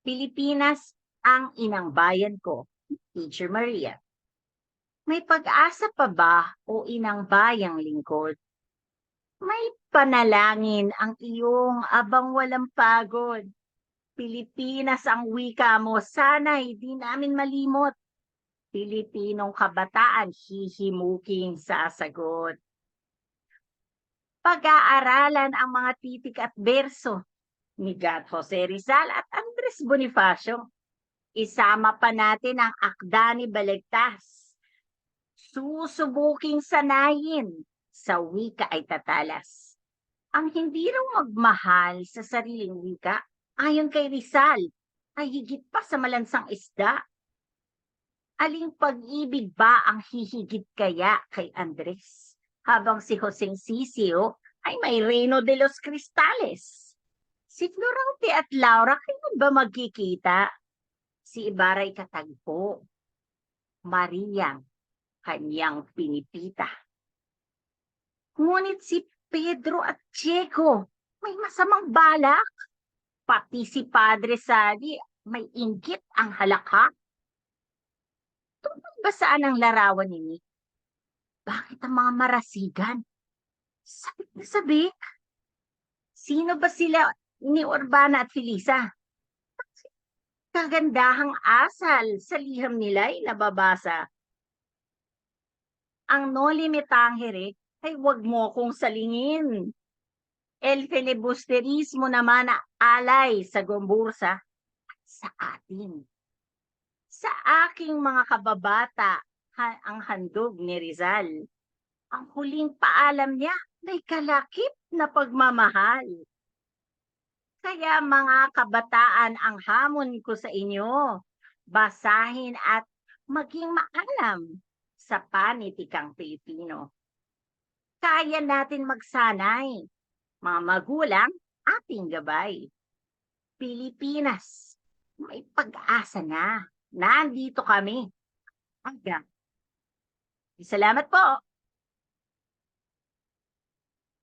Pilipinas ang inang bayan ko, Teacher Maria. May pag-asa pa ba o inang bayang lingkod? May panalangin ang iyong abang walang pagod. Pilipinas ang wika mo, sana'y di namin malimot. Pilipinong kabataan hihimuking sasagot. Pag-aaralan ang mga titik at berso ni God Jose Rizal at Andres Bonifacio. Isama pa natin ang akda ni Baligtas. Susubuking sanayin sa wika ay tatalas. Ang hindi raw magmahal sa sariling wika, ayon kay Rizal, ay higit pa sa malansang isda. Aling pag-ibig ba ang hihigit kaya kay Andres? Habang si Joseng Sisio ay may Reino de los Cristales. Si Florante at Laura, kailan ba magkikita? Si Ibara'y katagpo. Maria, kanyang pinipita. Ngunit si Pedro at Diego, may masamang balak. Pati si Padre Sadi, may inggit ang halakhak. Tungkol ba saan ang larawan ni Nick? Bakit ang mga marasigan? Sabik na sabik. Sino ba sila ni Urbana at Felisa? Kagandahang asal sa liham nila ay nababasa. Ang noli me tangere ay huwag mo kong salingin. El filibusterismo naman na alay sa gombursa at sa atin. Sa aking mga kababata ha- ang handog ni Rizal. Ang huling paalam niya may kalakip na pagmamahal. Kaya mga kabataan ang hamon ko sa inyo, basahin at maging maalam sa panitikang Pilipino. Kaya natin magsanay, mga magulang, ating gabay. Pilipinas, may pag-asa na. Nandito kami. Hanggang. Salamat po.